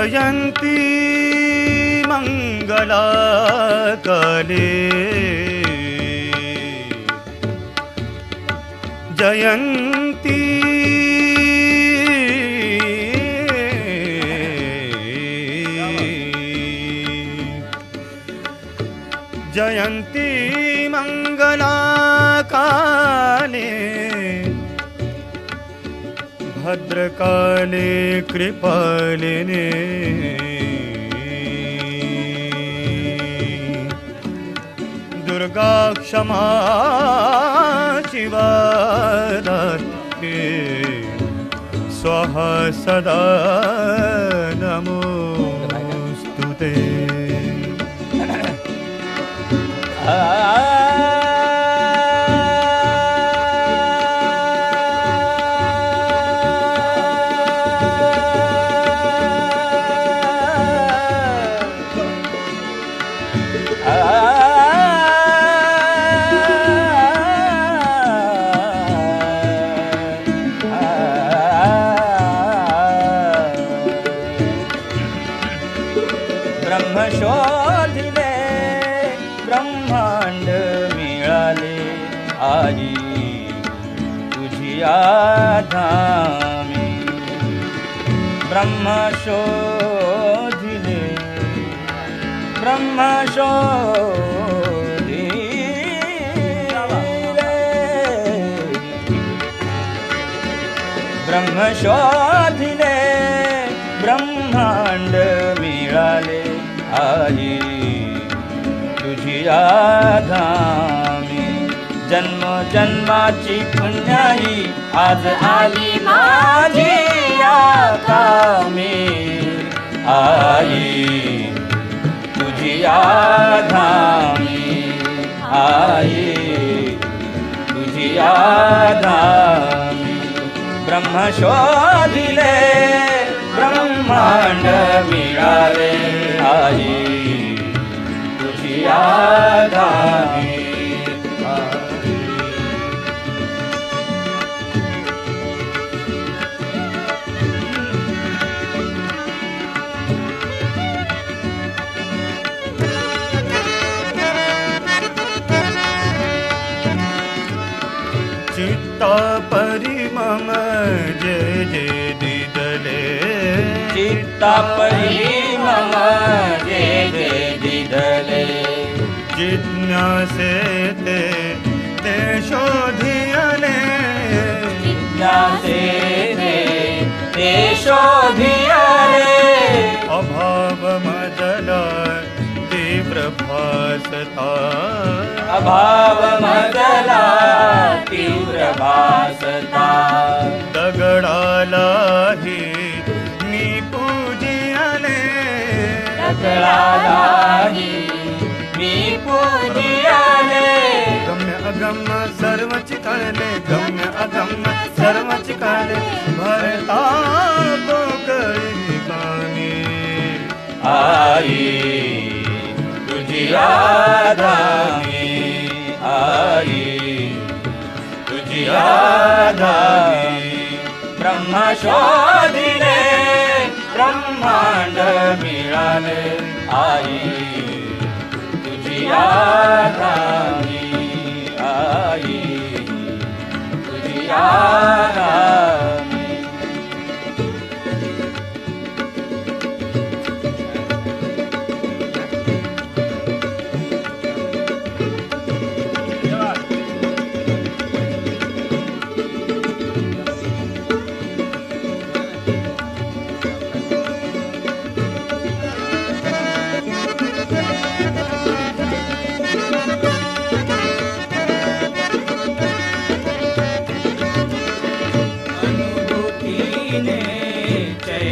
जयन्ती मङ्गला काले जयन्ती जयन्ती मङ्गला काले भद्रकाले कृपालिने। दुर्गा क्षमा शिवा स्वाहा सदा नमोऽस्तु ते। आई तुझी आधामी ब्रह्म शोधिले ब्रह्म शोधिले ब्रह्म शोधिले ब्रह्मांड मिळाले आई तुझी आधामी जन्म जन्माची पुण्याई आज आली माझी या आई तुझी आधामी आई तुझी आधामी ब्रह्म शोधिले ब्रह्मांड मिळाले. आई तुझी आधामी તાપરી મમ જે જે દીધલે જિજ્ઞાસે તે તે શોધિયને જિજ્ઞાસે તે તે શોધિયને અભાવ મદલ તીવ્ર ભાસતા અભાવ મદલા તીવ્ર ભાસતા દગડાલા सकळालाही मी पूजियाले गम्य अगम्य सर्वच कळले गम्य अगम्य सर्वच कळले भरता पोकळी कामी आई तुझी आधामी आई तुझी आधामी ब्रह्म शोधिले ब्रह्मांड मिळाले आई तुझी आधामी आई तुझी आधामी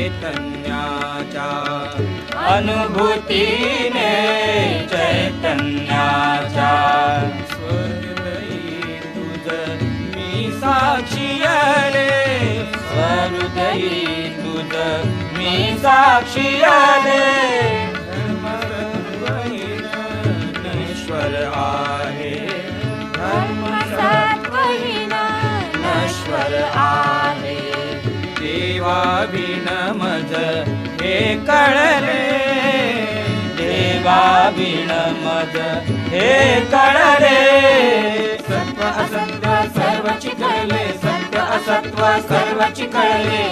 चैतन्याच्या अनुभूतीने चैतन्याच्या. स्वहृदयी तुझ मी साक्षी आले. स्वहृदयी तुझ मी साक्षी आले. धर्मसत्वहीन आहे. धर्म नश्वर आहे. देवा बिन हे कळले. देवा विण मद हे कळले. सत्व असत्व सर्व चिकळले सत्व असत्व सर्व चिकळले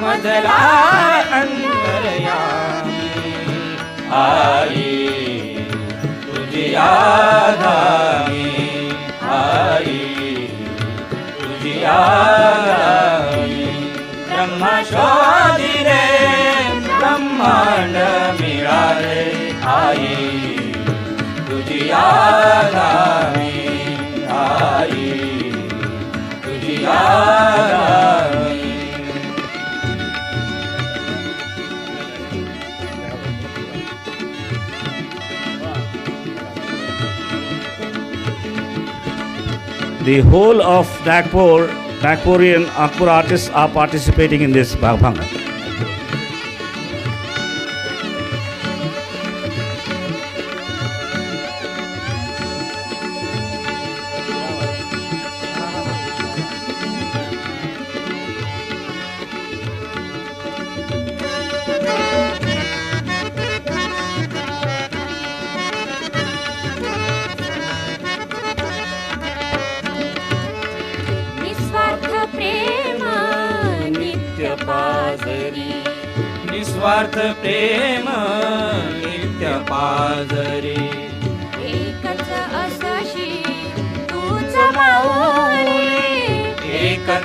मधला अंतरया आई तुझी आधामी आई तुझी आधामी ब्रह्म शोधिले ब्रह्मांड मिळाले आई तुझी आधामी आई तुझी आधामी The whole of Nagpur, Nagpurian Akbar artists are participating in this Bhanga.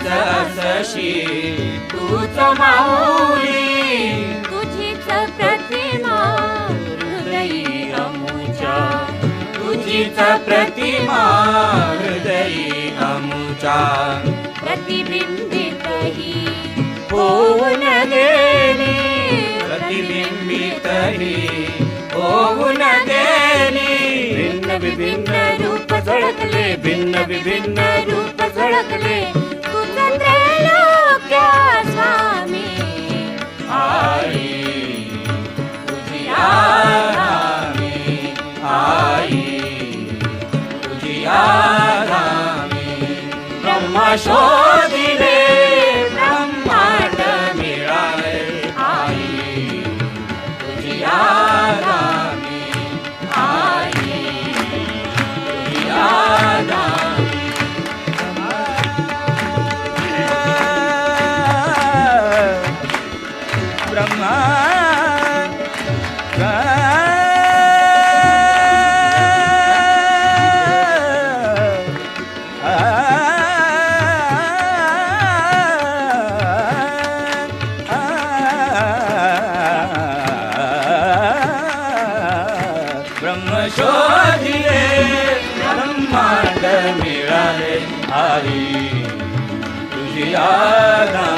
असशी तूच माऊली. तुझीच प्रतिमा हृदयी अमुच्या. तुझीच प्रतिमा हृदयी अमुचा प्रतिबिंबित ही होऊन गेली. प्रतिबिंबित ही होऊन गेली. भिन्न विभिन्न रूप झळकले. भिन्न विभिन्न रूप झळकले. ब्रह्म मिळाले आई तुझी आदामी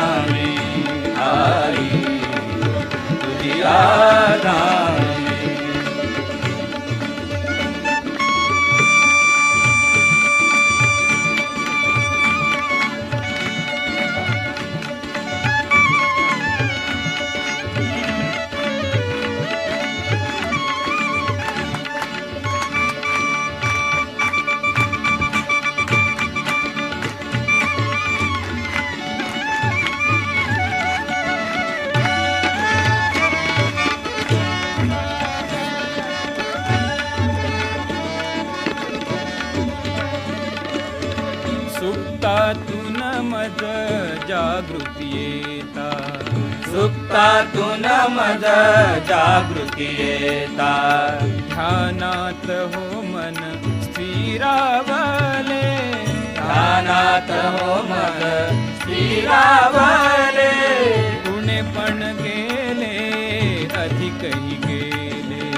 जागृती येता सुप्तातून मज जागृती येता ध्यानात हो मन स्थिरावले. ध्यानात हो मन स्थिरावले. पुणे पण गेले अधिकही गेले.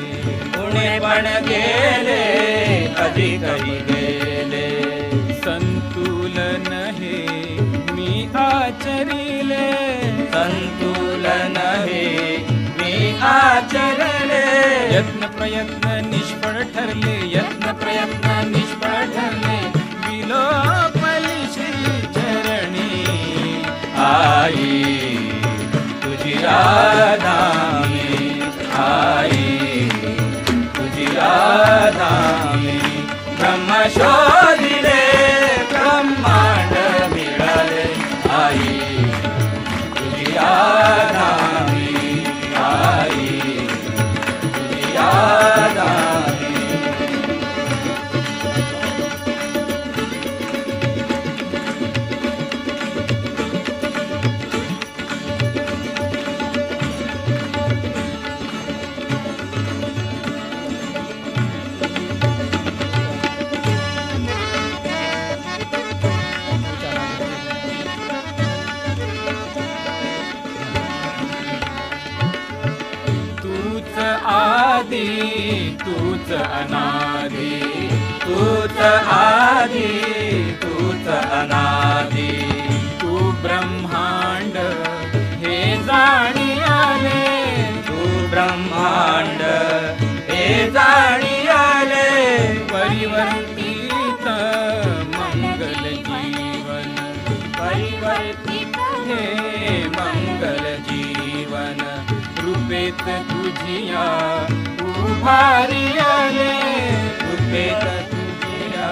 पुणे पण गेले आचरले. यत्न प्रयत्न निष्फळ ठरले. यत्न प्रयत्न निष्फळ ठरले. विलो श्री चरणी आई तुझी ब्रह्मांड. हे जाणी आले परिवर्तित मंगल जीवन. परिवर्तित हे मंगल जीवन. रूपेत तुझिया उभारी आले रूपेत तुझिया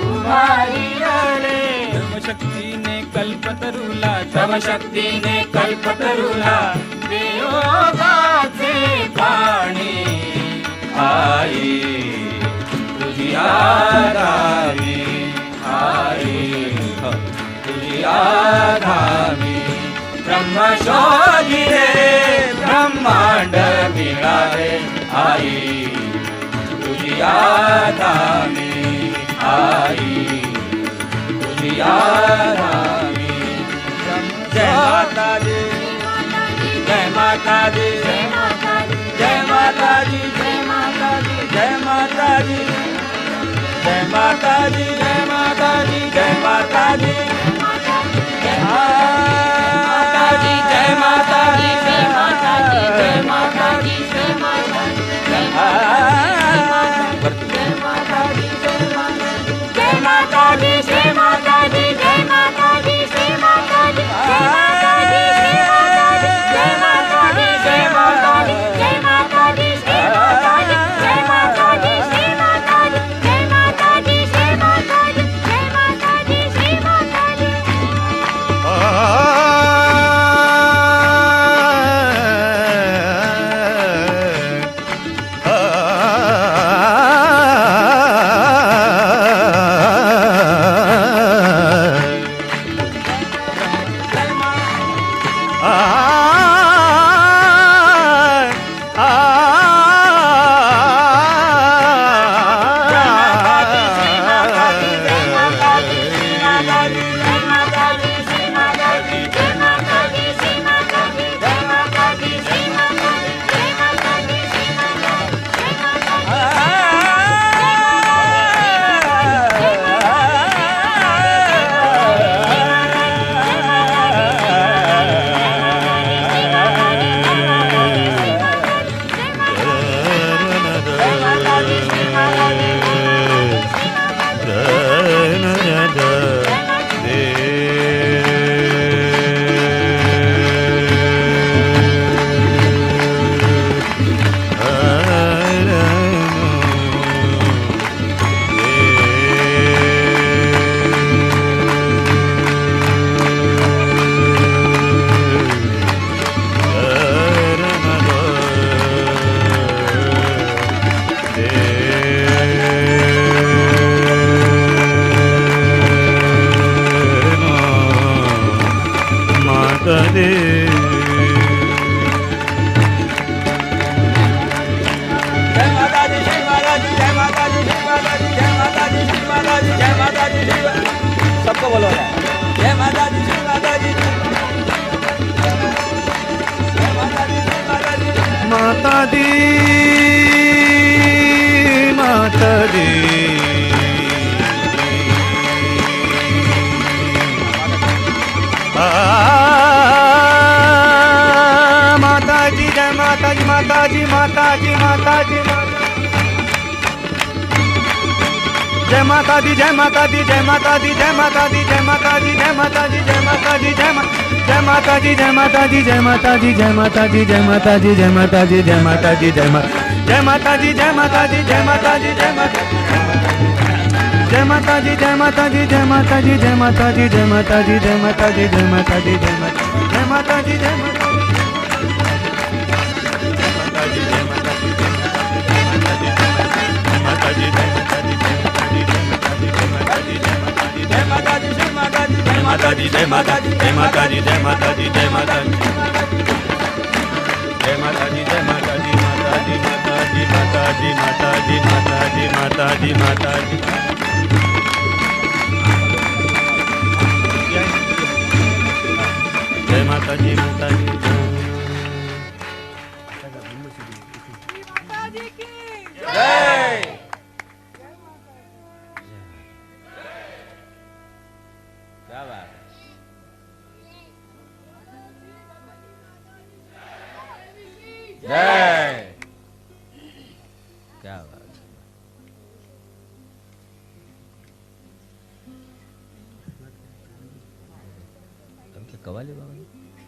उभारी आले धर्मशक्तीने कल्पतरुला धर्मशक्तीने कल्पतरुला वियोगाचे शोधिले ब्रह्मांड मिळाले आई. तुझी आरामी आई. तुझी आरामी जय माता दी जय माता दी जय माता दी जय माता दी जय माता दी जय माता दी जय माता दी जय माता दी माता जी माता जी माता जी माता जी जय माता दी जय माता दी जय माता दी जय माता दी जय माता दी जय माता दी जय माता दी जय मा- जय माता दी जय माता दी जय माता दी जय माता दी जय माता दी जय माता दी जय माता दी जय मा जय माता दी जय माता दी जय माता दी जय माता जय माता दी जय माता दी जय माता दी जय माता दी जय माता दी जय माता दी जय माता दी जय माता जय माता दी जय माता માતાજી જય માતાજી જય માતાજી જય માતાજી જય માતાજી જય માતાજી જય માતાજી માતાજી માતાજી માતાજી માતાજી માતાજી માતાજી માતાજી જય માતાજી માતાજી Mm-hmm.